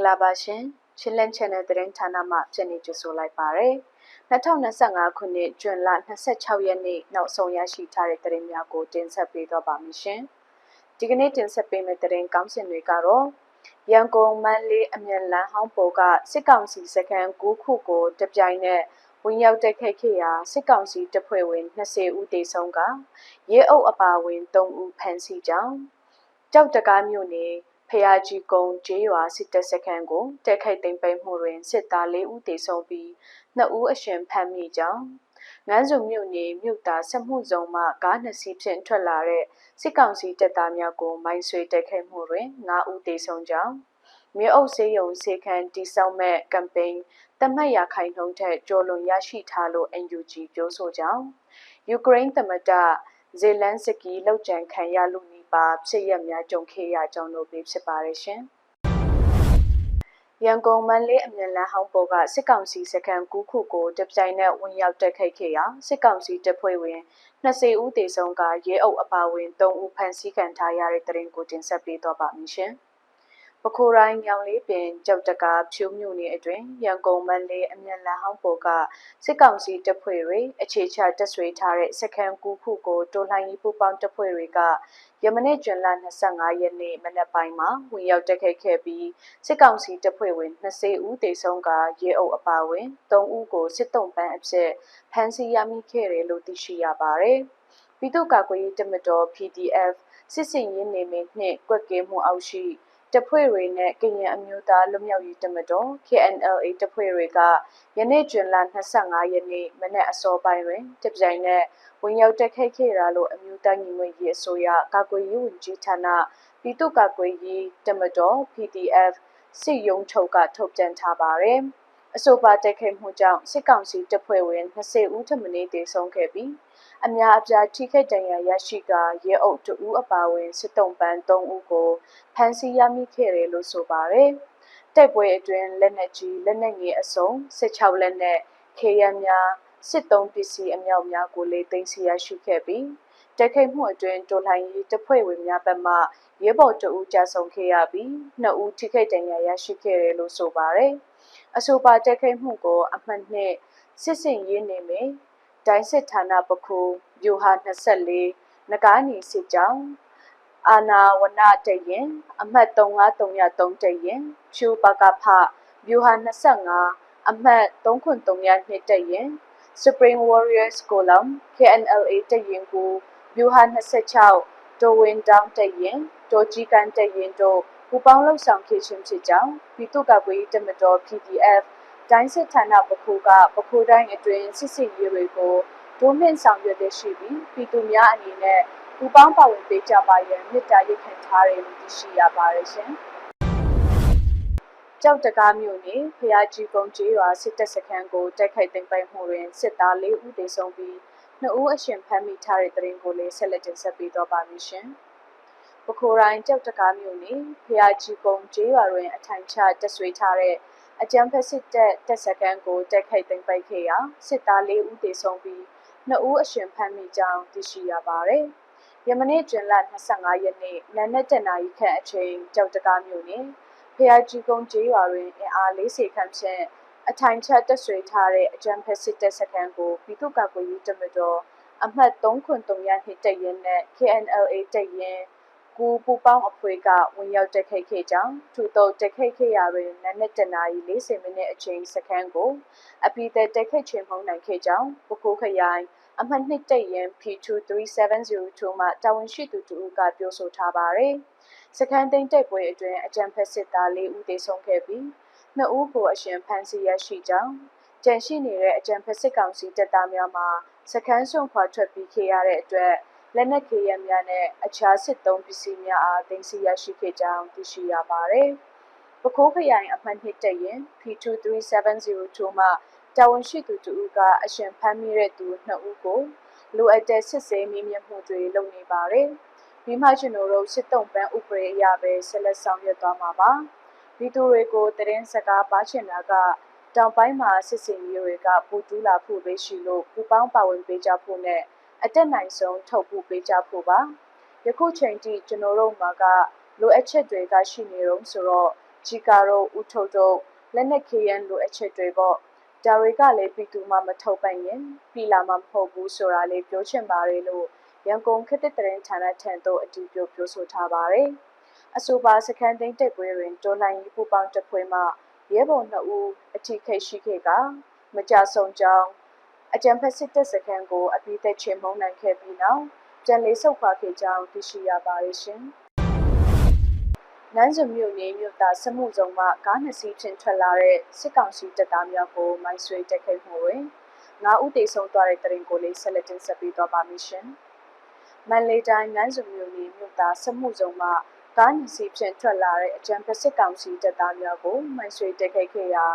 ္ဂလာပါရှင်ချင်းလန်း channel သတင်းဌာနမှပြန်နေကြဆိုလိုက်ပါရယ်2025ခုနှစ်ဇွန်လ26ရက်နေ့နောက်ဆုံးရရှိထားတဲ့သတင်းများကိုတင်ဆက်ပေးတော့ပါမယ်ရှင်ဒီကနေ့တင်ဆက်ပေးမယ့်သတင်းကောင်းစင်တွေကတော့ရန်ကုန်မန္တလေးအမြန်လမ်းဟောင်းပေါ်ကစစ်ကောင်စီစခန်း9ခုကိုတပြိုင်နက်ဝင်ရောက်တိုက်ခိုက်ခဲ့ရာစစ်ကောင်စီတပ်ဖွဲ့ဝင်20ဦးသေဆုံးကရဲအုပ်အပါအဝင်3ဦးဖမ်းဆီးကြောင်းကြောက်တကားမြို့နယ် ဖျားကြီးကုန်းကျေးရွာစစ်တပ်စခန်းကိုတိုက်ခိုက်သိမ်းပိုက်မှုတွင်စစ်သား၄ဦးသေဆုံးပြီး2ဦးအရှင်ဖမ်းမိကြောင်းငန်းစုံမြို့နယ်မြို့သားဆက်မှုစုံမှကားနှစ်စီးဖြင့်ထွက်လာတဲ့စစ်ကောင်စီတပ်သားများကိုမိုင်းဆွဲတိုက်ခိုက်မှုတွင်9ဦးသေဆုံးကြောင်းမြို့အုပ်စေးရုံစေခန်းတိစောက်မဲ့ကမ်ပိန်းတမတ်ရခိုင်နှုန်းထက်ကျော်လွန်ရရှိထားလို့ NUG ပြောဆိုကြောင်းယူကရိန်းသမ္မတဇေလန်စကီလောက်ကျန်ခံရလူနီ ပါဖြစ်ရများကြုံခဲ့ရကြောင်းတို့ပဲဖြစ်ပါတယ်ရှင်။ရန်ကုန်မန္တလေးအမြန်လမ်းဟောင်းပေါ်ကစစ်ကောင်စီစခန်းကူးခုကိုတပြိုင်နက်ဝင်ရောက်တက်ခိုက်ခဲ့ရာစစ်ကောင်စီတပ်ဖွဲ့ဝင်20ဦးသေဆုံးကရဲအုပ်အပါအဝင်3ဦးဖမ်းဆီးခံထားရတဲ့တရင်ကိုတင်ဆက်ပေးတော့ပါမရှင်။ ပခိုးတိုင်းညောင်လေးပင်ကြောက်တကာဖြိုးမြို့နယ်အတွင်းရန်ကုန်မန္တလေးအမြန်လမ်းဟောင်းပေါ်ကစစ်ကောင်စီတပ်ဖွဲ့တွေအခြေချတပ်ဆွေထားတဲ့စခန်းကူခုကိုတိုလှိုင်းရေးပူပေါင်းတပ်ဖွဲ့တွေကယမနေ့ဇွန်လ25ရက်နေ့မနက်ပိုင်းမှာဝင်ရောက်တိုက်ခိုက်ခဲ့ပြီးစစ်ကောင်စီတပ်ဖွဲ့ဝင်20ဦးသေဆုံးကရဲအုပ်အပါအဝင်3ဦးကိုစစ်တုံးပန်းအဖြစ်ဖမ်းဆီးရမိခဲ့တယ်လို့သိရှိရပါတယ်။ပြည်သူ့ကာကွယ်ရေးတပ်မတော် PDF စစ်စင်ရေးနေမင်းနှင့်ကွက်ကဲမှုအောက်ရှိ တပ်ဖွဲ့တွေနဲ့ကရင်အမျိုးသားလွတ်မြောက်ရေးတပ်မတော် KNLA တပ်ဖွဲ့တွေကယနေ့ဇွန်လ25ရက်နေ့မနက်အစောပိုင်းတွင်တပြိုင်နက်ဝင်ရောက်တက်ခိုက်ခဲ့တာလို့အမျိုးသားညီညွတ်ရေးအစိုးရကာကွယ်ရေးဝန်ကြီးဌာနပြည်သူ့ကာကွယ်ရေးတပ်မတော် PDF စစ်ရုံးချုပ်ကထုတ်ပြန်ထားပါတယ်။အဆိုပါတိုက်ခိုက်မှုကြောင့်စစ်ကောင်စီတပ်ဖွဲ့ဝင်20ဦးထပ်မံတေဆုံးခဲ့ပြီး အများအပြားထိခိုက်ဒဏ်ရာရရှိကရဲအုပ်တဦးအပါအဝင်စစ်တုံးပန်း3ဦးကိုဖမ်းဆီးရမိခဲ့တယ်လို့ဆိုပါတယ်။တိုက်ပွဲအတွင်းလက်နက်ကြီးလက်နက်ငယ်အစုံ16လက်နက်ခေရန်များစစ်တုံးပစ္စည်းအမြောက်များကိုလည်းသိမ်းဆည်းရရှိခဲ့ပြီးတိုက်ခိုက်မှုအတွင်းတိုလှိုင်းရေးတပ်ဖွဲ့ဝင်များဘက်မှရဲဘော်တဦးကြာဆုံးခဲ့ရပြီးနှစ်ဦးထိခိုက်ဒဏ်ရာရရှိခဲ့တယ်လို့ဆိုပါတယ်။အဆိုပါတိုက်ခိုက်မှုကိုအမှတ်နှစ်စစ်စင်ရေးနေမယ် ဒိုင်းစစ်ဌာနပခုဗျူဟာ24နဂါးနီစစ်ကြောင်းအာနာဝနတရင်အမှတ်35303တရင်ဖြူပကဖဗျူဟာ25အမှတ်3932တရင် Spring Warriors ကိုလမ် KNLA တရင်ကိုဗျူဟာ26တိုဝင်တောင်းတရင်တိုဂျီကန်တရင်တို့ပူပေါင်းလှုပ်ဆောင်ခဲ့ခြင်းဖြစ်ကြောင်းပြည်သူ့ကာကွယ်ရေးတပ်မတော် PDF တိုင်းစစ်ဌာနပခိုးကပခိုးတိုင်းအတွင်းစစ်စစ်ရေးတွေကိုဒုမြင့်ဆောင်ရွက်တဲ့ရှိပြီးပြည်သူများအနေနဲ့ပူပေါင်းပါဝင်ပေးကြပါရန်မြစ်တာရိတ်ခံထားတယ်လို့သိရှိရပါတယ်ရှင်။ကြောက်တကားမြို့နယ်ဖျားကြီးကုန်းကျေးရွာစစ်တပ်စခန်းကိုတိုက်ခိုက်သိမ်းပိုက်မှုတွင်စစ်သား၄ဦးသေဆုံးပြီးနှစ်ဦးအရှင်ဖမ်းမိထားတဲ့တရင်ကိုလည်းဆက်လက်တင်ဆက်ပေးတော့ပါမည်ရှင်။ပခိုးတိုင်းကြောက်တကားမြို့နယ်ဖျားကြီးကုန်းကျေးရွာတွင်အထိုင်ချတပ်ဆွေးထားတဲ့ အကြံဖက်စစ်တပ်တပ်စခန်းကိုတိုက်ခိုက်သိမ်းပိုက်ခဲ့ရာစစ်သား၄ဦးသေဆုံးပြီး2ဦးအရှင်ဖမ်းမိကြောင်းသိရှိရပါတယ်။ယမနေ့ဇွန်လ25ရက်နေ့နနက်တနာရီခန့်အချိန်ကြောက်တကားမြို့နယ်ဖျားကြီးကုန်းကျေးရွာတွင်အင်အား40ခန့်ဖြင့်အထိုင်ချတပ်ဆွေထားတဲ့အကြံဖက်စစ်တပ်စခန်းကိုပြည်သူ့ကာကွယ်ရေးတပ်မတော်အမှတ်303နှစ်တပ်ရင်းနဲ့ KNLA တပ်ရင်း ကူပူပေါင်းအဖွဲ့ကဝင်ရောက်တက်ခိုက်ခဲ့ကြောင်းထူတော့တက်ခိုက်ခဲ့ရာတွင်နနက်တနာရီ40မိနစ်အချိန်စခန်းကိုအပိသက်တက်ခိုက်ခြင်းမှုနိုင်ခဲ့ကြောင်းပခိုးခရိုင်အမှတ်နှစ်တက်ရင် P23702 မှတာဝန်ရှိသူတူကပြောဆိုထားပါတယ်။စခန်းသိမ်းတိုက်ပွဲအတွင်းအကြံဖက်စစ်သား၄ဦးသေဆုံးခဲ့ပြီးနှစ်ဦးကိုအရှင်ဖမ်းဆီးရရှိကြောင်းကြန့်ရှိနေတဲ့အကြံဖက်စစ်ကောင်စီတပ်သားများမှစခန်းစွန့်ခွာထွက်ပြေးခဲ့ရတဲ့အတွက် လက်နက်ခဲယမ်းများနဲ့အခြားစစ်သုံးပစ္စည်းများအားသိမ်းဆည်းရရှိခဲ့ကြောင်းသိရှိရပါတယ်။ပခိုးခရိုင်အမှတ်နှစ်တက်ရင် P23702 မှတာဝန်ရှိသူတူကအရှင်ဖမ်းမိတဲ့သူနှစ်ဦးကိုလိုအပ်တဲ့စစ်ဆေးမေးမြန်းမှုတွေလုပ်နေပါတယ်။ပြီးမှကျွန်တော်တို့စစ်တုံးပန်းဥပဒေအရပဲဆက်လက်ဆောင်ရွက်သွားမှာပါ။ဒီသူတွေကိုတရင်စကားပါချင်တာကတောင်ပိုင်းမှာစစ်စင်ရေးတွေကပူတူးလာဖို့ပဲရှိလို့ပူပေါင်းပါဝင်ပေးကြဖို့နဲ့ အတက်နိုင်ဆုံးထုတ်ဖို့ပေးကြဖို့ပါယခုချိန်ထိကျွန်တော်တို့မှာကလိုအပ်ချက်တွေကရှိနေတော့ဆိုတော့ဂျီကာတို့ဦးထုတ်တို့လက်နက်ခေရန်လိုအချက်တွေပေါ့ဒါတွေကလည်းပြည်သူမှမထုတ်ပိုင်ရင်ပြည်လာမှမဟုတ်ဘူးဆိုတာလေးပြောချင်ပါတယ်လို့ရန်ကုန်ခေတ်သစ်သတင်းဌာနထံသို့အတည်ပြုပြောဆိုထားပါတယ်အဆိုပါစခန်းသိမ်းတက်ပွဲတွင်တော်လိုင်းရေးပူပေါင်းတပ်ဖွဲ့မှရဲဘော်2ဦးအထိခိတ်ရှိခဲ့ကမကြဆုံးကြောင်း အကြံဖက်စစ်တပ်စခန်းကိုအပိသက်ချေမှုန်းနိုင်ခဲ့ပြီးနောက်ပြန်လေးဆုတ်ခွာခဲ့ကြောင်းသိရှိရပါတယ်ရှင်။နန်းစုမြို့နယ်မြို့သားစမှုစုံမှကားနှစ်စီးဖြင့်ထွက်လာတဲ့စစ်ကောင်စီတပ်သားများကိုမိုင်းဆွဲတိုက်ခိုက်မှုတွင်ငါးဦးသေဆုံးသွားတဲ့တရင်ကိုလေးဆက်လက်တင်ဆက်ပေးသွားပါမယ်ရှင်။မန်လေးတိုင်းနန်းစုမြို့နယ်မြို့သားစမှုစုံမှကားနှစ်စီးဖြင့်ထွက်လာတဲ့အကြံဖက်စစ်ကောင်စီတပ်သားများကိုမိုင်းဆွဲတိုက်ခိုက်ခဲ့ရာ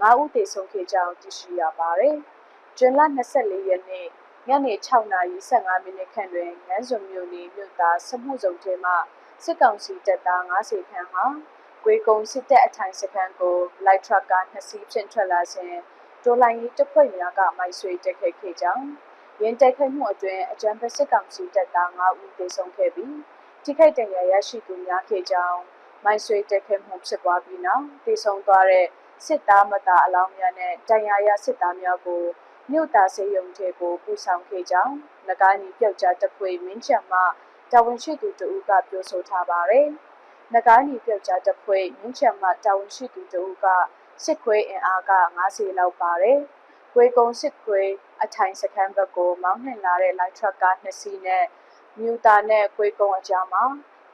ငါးဦးသေဆုံးခဲ့ကြောင်းသိရှိရပါတယ်။ ကျွန်းလ24ရက်နေ့ညနေ6:15မိနစ်ခန့်တွင်ငန်းစုံမြို့နယ်မြို့သားစမှုစုံထဲမှစစ်ကောင်စီတပ်သား90ခန့်ဟာဂွေကုံစစ်တပ်အထိုင်စခန်းကိုလိုက်ထရပ်ကားနှစ်စီးဖြင့်ထွက်လာစဉ်ဒေါ်လာရေးတပ်ဖွဲ့များကမိုက်ဆွေတက်ခဲ့ခဲ့ကြောင်းရင်းတက်ခိုက်မှုအတွင်းအကြံဖက်စစ်ကောင်စီတပ်သား9ဦးသေဆုံးခဲ့ပြီးထိခိုက်ဒဏ်ရာရရှိသူများခဲ့ကြောင်းမိုက်ဆွေတက်ခဲ့မှုဖြစ်ပွားပြီးနောက်သေဆုံးသွားတဲ့စစ်သားမသားအလောင်းများနဲ့ဒဏ်ရာရစစ်သားများကို မြို့သားစေယုံထဲကိုပူဆောင်ခဲ့ကြောင်း၎င်းညီပြောက်ကြားတပ်ဖွဲ့မင်းချံမှတာဝန်ရှိသူတဦးကပြောဆိုထားပါတယ်။၎င်းညီပြောက်ကြားတပ်ဖွဲ့မင်းချံမှတာဝန်ရှိသူတဦးကစစ်ခွေးအင်အားက90လောက်ပါတယ်။ဝေကုံစစ်ခွေးအထိုင်စခန်းဘက်ကိုမောင်းနှင်လာတဲ့လိုက်ထရပ်ကားနှစ်စီးနဲ့မြူတာနဲ့ကွေးကုံအကြားမှာ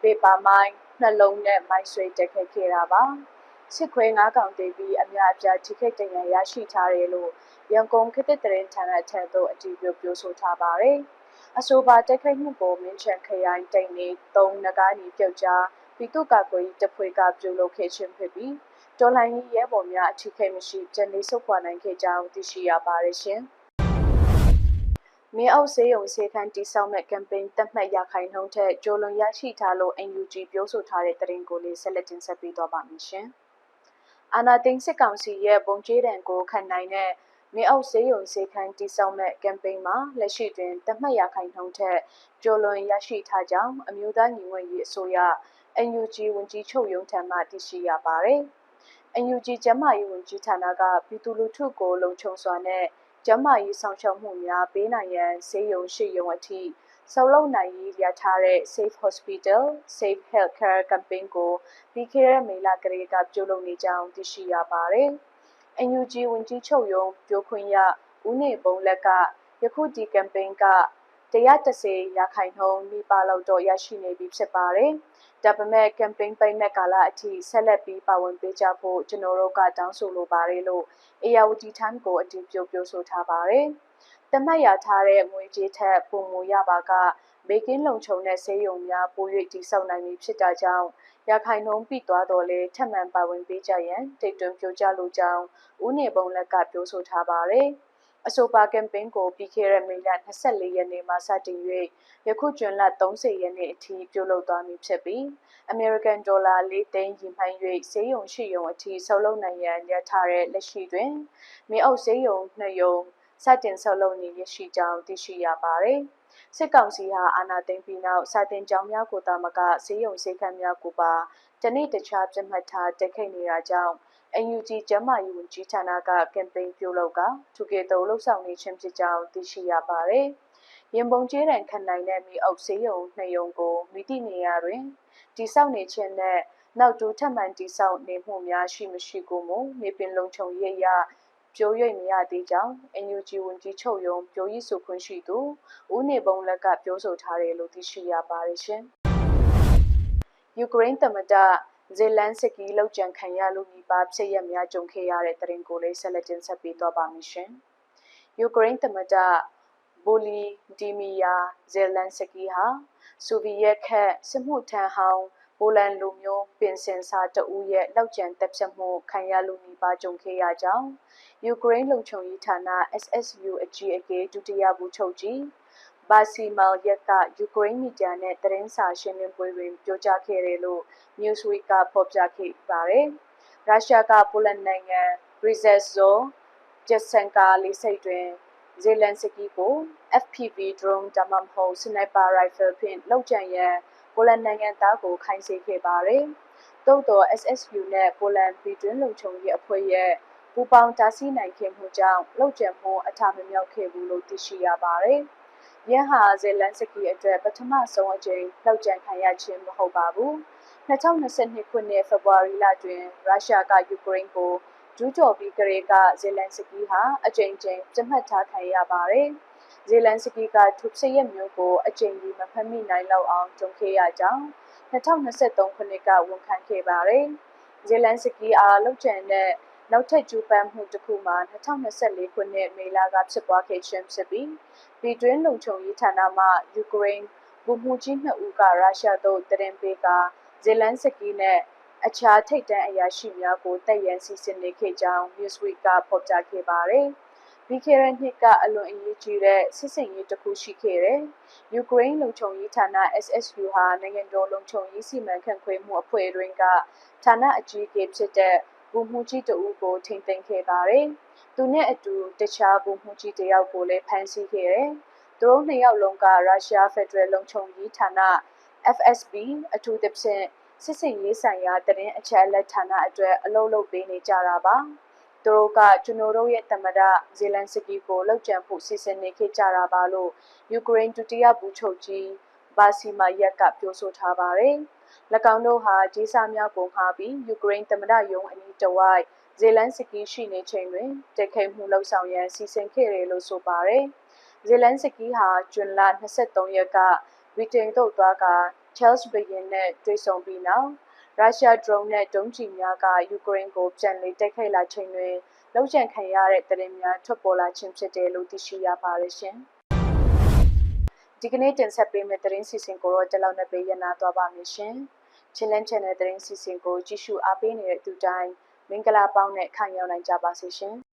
ပေပါမိုင်းနှလုံးနဲ့မိုင်းဆွဲတက်ခဲ့ခဲ့တာပါ။ စစ်ခွေး၅កောင်တေးပြီးအများအပြားထိခိုက်ဒဏ်ရာရရှိထားတယ်လို့ရန်ကုန်ခေတ်သစ်သတင်းဌာနထံသို့အတည်ပြုပြောဆိုထားပါတယ်။အဆိုပါတိုက်ခိုက်မှုကိုမင်းချန်ခရိုင်တိန်နေ၃နဂါးနီပြုတ်ကြားပြည်သူ့ကာကွယ်ရေးတပ်ဖွဲ့ကပြုလုပ်ခဲ့ခြင်းဖြစ်ပြီးတော်လှန်ရေးရဲဘော်များအထိခိုက်မရှိပြန်လည်ဆုတ်ခွာနိုင်ခဲ့ကြောင်းသိရှိရပါတယ်ရှင်။မင်းအောက်စေးရုံစေခန်းတိစောက်မဲ့ကမ်ပိန်းတက်မှတ်ရခိုင်နှုန်းထက်ကြိုးလွန်ရရှိထားလို့ NUG ပြောဆိုထားတဲ့သတင်းကိုလေးဆက်လက်တင်ဆက်ပေးသွားပါမယ်ရှင်။ အာနာသိန်းစစ်ကောင်စီရဲ့ပုံကျေးတံကိုခံနိုင်တဲ့မြေအောက်ဈေးရုံဈေးခန်းတည်ဆောက်မဲ့ကမ်ပိန်းမှာလက်ရှိတွင်တတ်မှတ်ရခိုင်နှုန်းထက်ကျော်လွန်ရရှိထားကြောင်းအမျိုးသားညီညွတ်ရေးအစိုးရ NUG ဝန်ကြီးချုပ်ရုံးထံမှသိရှိရပါတယ်။ NUG ကျန်းမာရေးဝန်ကြီးဌာနကပြည်သူလူထုကိုလုံခြုံစွာနဲ့ကျန်းမာရေးဆောင်ရှောက်မှုများပေးနိုင်ရန်ဈေးရုံရှိရုံအထိ ဆောက်လုပ်နိုင်ရေးရထားတဲ့ Safe Hospital Safe Healthcare Campaign ကိုပြီးခဲ့တဲ့မေလကလေးကပြုလုပ်နေကြောင်းသိရှိရပါတယ်။ NUG ဝန်ကြီးချုပ်ရုံးပြောခွင့်ရဦးနေဘုံလက်ကယခုဒီကမ်ပိန်းက130ရာခိုင်နှုန်းမိပါလောက်တော့ရရှိနေပြီဖြစ်ပါတယ်။ဒါပေမဲ့ကမ်ပိန်းပိန်းမဲ့ကာလအထိဆက်လက်ပြီးပါဝင်ပေးကြဖို့ကျွန်တော်တို့ကတောင်းဆိုလိုပါတယ်လို့ AYT Time ကိုအတည်ပြုပြောဆိုထားပါတယ်။ တမတ်ရထားတဲ့ငွေကြေးထက်ပုံမူရပါကဘေကင်းလုံခြုံတဲ့ဆေးရုံများပို၍တည်ဆောက်နိုင်ပြီဖြစ်တာကြောင့်ရခိုင်နှုန်းပြီးသွားတော့လဲထပ်မံပါဝင်ပေးကြရန်တိတ်တွန်းပြောကြလိုကြောင်းဦးနေပုံလက်ကပြောဆိုထားပါတယ်။အဆိုပါကမ်ပိန်းကိုပြီးခဲ့တဲ့မေလ24ရက်နေ့မှာစတင်၍ယခုကျွန်းလ30ရက်နေ့အထိပြုလုပ်သွားမည်ဖြစ်ပြီး American Dollar ၄သိန်းရည်မှန်း၍ဈေးရုံရှိရုံအထိဆောက်လုပ်နိုင်ရန်ရထားတဲ့လက်ရှိတွင်မြေအုပ်ဈေးရုံနှစ်ရုံ စတင်ဆောက်လုပ်နေရရှိကြောင်းသိရှိရပါတယ်။စစ်ကောင်စီဟာအာဏာသိမ်းပြီးနောက်စာတင်ကြောင်းများကိုတာမကဈေးရုံဈေးကမ်းများကိုပါတနေ့တခြားပြတ်မှတ်ထားတက်ခိတ်နေတာကြောင့် NUG ကျန်းမာရေးဝန်ကြီးဌာနကကမ်ပိန်းပြုလုပ်ကသူကေတုံလှုပ်ဆောင်နေခြင်းဖြစ်ကြောင်းသိရှိရပါတယ်။ရင်ပုံကျေးတံခံနိုင်တဲ့မိအုပ်ဆေးရုံနှစ်ရုံကိုမိတိနေရာတွင်တိစောက်နေခြင်းနဲ့နောက်တူထပ်မံတိစောက်နေမှုများရှိမရှိကိုမူမြေပြင်လုံခြုံရေးအရ ပြို၍မရသေးကြောင်း NUG ဝန်ကြီးချုပ်ရုံးပြောရေးဆိုခွင့်ရှိသူဦးနေပုံလက်ကပြောဆိုထားတယ်လို့သိရှိရပါတယ်ရှင်။ယူကရိန်းသမ္မတဇေလန်စကီလောက်ကြံခံရလို့မိပါဖြစ်ရများကြုံခဲ့ရတဲ့တရင်ကိုလေးဆက်လက်တင်ဆက်ပေးသွားပါမယ်ရှင်။ယူကရိန်းသမ္မတဘိုလီဒီမီယာဇေလန်စကီဟာဆိုဗီယက်ခက်စစ်မှုထမ်းဟောင်း ပိုလန်လူမျိုးပင်စင်စာတအူးရဲ့လောက်ကျန်တပ်ဖြတ်မှုခံရလို့မိပါကြုံခဲ့ရကြောင်းယူကရိန်းလုံခြုံရေးဌာန SSU အကြီးအကဲဒုတိယဗိုလ်ချုပ်ကြီးဘာစီမယ်ယက်ကယူကရိန်းမီဒီယာနဲ့သတင်းစာရှင်းလင်းပွဲတွင်ပြောကြားခဲ့တယ်လို့ Newsweek ကဖော်ပြခဲ့ပါတယ်။ရုရှားကပိုလန်နိုင်ငံ Brzezo ဂျက်ဆန်ကာလေးစိတ်တွင်ဇေလန်စကီကို FPV drone ဒါမှမဟုတ် sniper rifle ဖြင့်လောက်ကျန်ရန် ပိုလန်နိုင်ငံသားကိုခိုင်းစေခဲ့ပါတယ်။သို့တော် SSU နဲ့ပိုလန်ပြည်တွင်းလုံခြုံရေးအဖွဲ့ရဲ့ပူးပေါင်းတားဆီးနိုင်ခဲ့မှုကြောင့်လုံခြံမှုအထမမြောက်ခဲ့ဘူးလို့သိရှိရပါတယ်။ယန်ဟာဇေလန်စကီအတွက်ပထမဆုံးအကြိမ်လောက်ကျန်ခံရခြင်းမဟုတ်ပါဘူး။2022ခုနှစ်ဖေဖော်ဝါရီလတွင်ရုရှားကယူကရိန်းကိုကျူးကျော်ပြီးကလေးကဇေလန်စကီဟာအကြိမ်ကြိမ်ပြတ်မှတ်ထားခံရပါတယ်။ ဇေလန်စကီကထုပ်စရက်မျိုးကိုအကြိမ်ကြီးမဖမ်းမိနိုင်လောက်အောင်ကြုံခဲ့ရကြောင်း2023ခုနှစ်ကဝန်ခံခဲ့ပါတယ်။ဇေလန်စကီအားလှုပ်ချန်တဲ့နောက်ထပ်ကျူးပန်းမှုတစ်ခုမှာ2024ခုနှစ်မေလကဖြစ်ပွားခဲ့ခြင်းဖြစ်ပြီးပြည်တွင်းလုံခြုံရေးဌာနမှယူကရိန်းဘူမှုကြီးနှစ်ဦးကရုရှားသို့တရင်ပေးကဇေလန်စကီနဲ့အခြားထိပ်တန်းအရာရှိများကိုတပ်ရန်စီစဉ်နေခဲ့ကြောင်း Newsweek ကဖော်ပြခဲ့ပါတယ်။ ပြီးခဲ့တဲ့နှစ်ကအလွန်အရေးကြီးတဲ့စစ်စင်ရေးတစ်ခုရှိခဲ့တယ်။ယူကရိန်းလုံခြုံရေးဌာန SSU ဟာနိုင်ငံတော်လုံခြုံရေးစီမံခန့်ခွဲမှုအဖွဲ့တွင်ကဌာနအကြီးအကဲဖြစ်တဲ့ဘူမှုကြီးတဦးကိုထိန်သိမ်းခဲ့ပါတယ်။သူနဲ့အတူတခြားဘူမှုကြီးတယောက်ကိုလည်းဖမ်းဆီးခဲ့တယ်။သူတို့နှစ်ယောက်လုံးကရုရှားဖက်ဒရယ်လုံခြုံရေးဌာန FSB အထူးသဖြင့်စစ်စင်ရေးဆိုင်ရာတရင်အချက်အလက်ဌာနအတွက်အလုပ်လုပ်ပေးနေကြတာပါ။ သူတို့ကကျွန်တော်တို့ရဲ့သမ္မတဇေလန်စကီကိုလောက်ကျန်ဖို့စီစဉ်နေခဲ့ကြတာပါလို့ယူကရိန်းဒုတိယဗိုလ်ချုပ်ကြီးဘာစီမာယက်ကပြောဆိုထားပါတယ်။၎င်းတို့ဟာဂျေဆာများကိုငှားပြီးယူကရိန်းသမ္မတရုံးအနီးတဝိုက်ဇေလန်စကီရှိနေချိန်တွင်တိုက်ခိုက်မှုလှုပ်ဆောင်ရန်စီစဉ်ခဲ့တယ်လို့ဆိုပါတယ်။ဇေလန်စကီဟာဂျွန်လ23ရက်ကဗြိတိန်သို့သွားက Charles ဘရင်နဲ့တွေ့ဆုံပြီးနောက် ရုရှား drone နဲ့ဒုံးကျည်များက ယူကရိန်းကို ပြန်လည်တိုက်ခိုက်လာချိန်တွင်လောက်ကျန်ခံရတဲ့တရင်များထွက်ပေါ်လာခြင်းဖြစ်တယ်လို့သိရှိရပါတယ်ရှင်။ဒီကနေ့တင်ဆက်ပေးမယ့်သတင်းစီစဉ်ကိုတော့ဒီလောက်နဲ့ပေးရနာသွားပါမယ်ရှင်။ Challenge Channel သတင်းစီစဉ်ကိုကြည့်ရှုအားပေးနေတဲ့သူတိုင်းမင်္ဂလာပေါင်းနဲ့ခံရောက်နိုင်ကြပါစေရှင်။